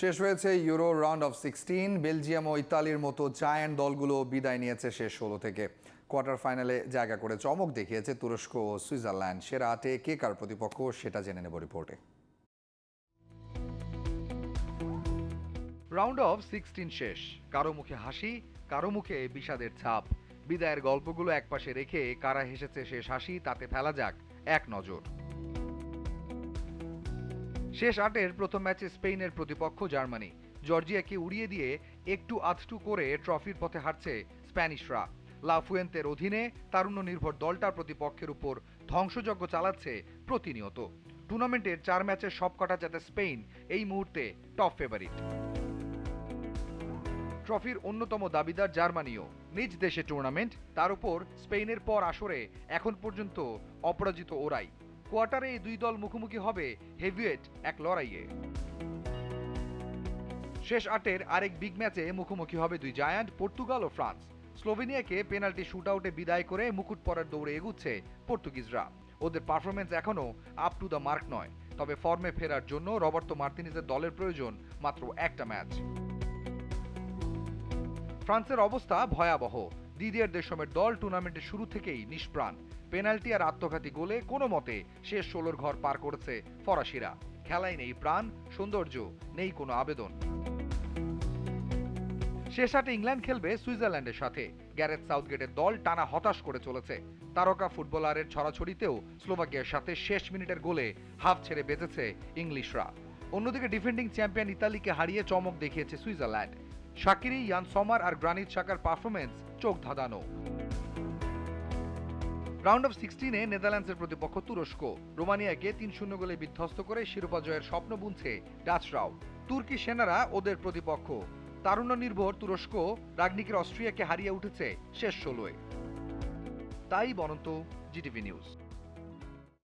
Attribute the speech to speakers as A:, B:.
A: শেষ হয়েছে Euro round of sixteen, Belgium ও ইতালির মতো জায়ান্ট দলগুলো বিদায় নিয়েছে শেষ ষোলো থেকে। কোয়ার্টার ফাইনালে জায়গা করে চমক দেখিয়েছে তুরস্ক ও সুইজারল্যান্ড। সেরা আটে কে কার প্রতিপক্ষ সেটা জেনে নেব রিপোর্টে।
B: রাউন্ড অফ সিক্সটিন শেষ। কারও মুখে হাসি, কারও মুখে বিষাদের ছাপ। বিদায়ের গল্পগুলো একপাশে রেখে কারা হেসেছে শেষ হাসি, তাতে ফেলা যাক এক নজর। শেষ আটের প্রথম ম্যাচে স্পেনের প্রতিপক্ষ জার্মানি। জর্জিয়াকে উড়িয়ে দিয়ে একটু আধটু করে ট্রফির পথে হারছে স্প্যানিশরা। লাফুয়েন্তের অধীনে তারুণ্য নির্ভর দলটার প্রতিপক্ষের উপর ধ্বংসযজ্ঞ চালাচ্ছে প্রতিনিয়ত। টুর্নামেন্টের চার ম্যাচের সবকটা যাতে স্পেন এই মুহূর্তে টপ ফেভারিট। ট্রফির অন্যতম দাবিদার জার্মানিও। নিজ দেশে টুর্নামেন্ট, তার উপর স্পেনের পর আসরে এখন পর্যন্ত অপরাজিত ওরাই। কোয়ার্টারে এই দুই দল মুখোমুখি হবে হেভিওয়েট এক লড়াইয়ে। শেষ আটের আরেক বিগ ম্যাচে মুখোমুখি হবে দুই জায়ান্ট, পর্তুগাল ও ফ্রান্স। স্লোভেনিয়াকে পেনাল্টি শুটআউটে বিদায় করে মুকুট পরার দৌড়ে এগুচ্ছে পর্তুগিজরা। ওদের পারফরমেন্স এখনও আপ টু দ্য মার্ক নয়, তবে ফর্মে ফেরার জন্য রবার্তো মার্তিনিজের দলের প্রয়োজন মাত্র একটা ম্যাচ। ফ্রান্সের অবস্থা ভয়াবহ। দিদিয়ার দেশমের দল টুর্নামেন্টের শুরু থেকেই নিষ্প্রাণ। পেনাল্টি আর আত্মঘাতী গোলে কোনো মতে শেষ ষোলোর ঘর পার করেছে ফরাসিরা। খেলায় নেই প্রাণ, সৌন্দর্য, নেই কোনো আবেদন। শেষ আটে ইংল্যান্ড খেলবে সুইজারল্যান্ডের সাথে। গ্যারেথ সাউথগেটের দল টানা হতাশ করে চলেছে। তারকা ফুটবলারের ছড়াছড়িতেও স্লোভাকিয়ার সাথে শেষ মিনিটের গোলে হাফ ছেড়ে বেঁচেছে ইংলিশরা। অন্যদিকে ডিফেন্ডিং চ্যাম্পিয়ন ইতালিকে হারিয়ে চমক দেখিয়েছে সুইজারল্যান্ড। শাকিরি, ইয়ান সমার আর গ্রানিত শাকার পারফরমেন্স চোখ ধাঁধানো। রাউন্ড অফ সিক্সটিনে নেদারল্যান্ডসের প্রতিপক্ষ তুরস্ক। রোমানিয়াকে তিন শূন্য গোলে বিধ্বস্ত করে শিরোপা জয়ের স্বপ্ন বুনছে ডাচরাও। তুর্কি সেনারা ওদের প্রতিপক্ষ। তারুণ্য নির্ভর তুরস্ক রাগনিকের অস্ট্রিয়াকে হারিয়ে উঠেছে শেষ ষোলোয়। তাই বরন্ত জিটিভি নিউজ।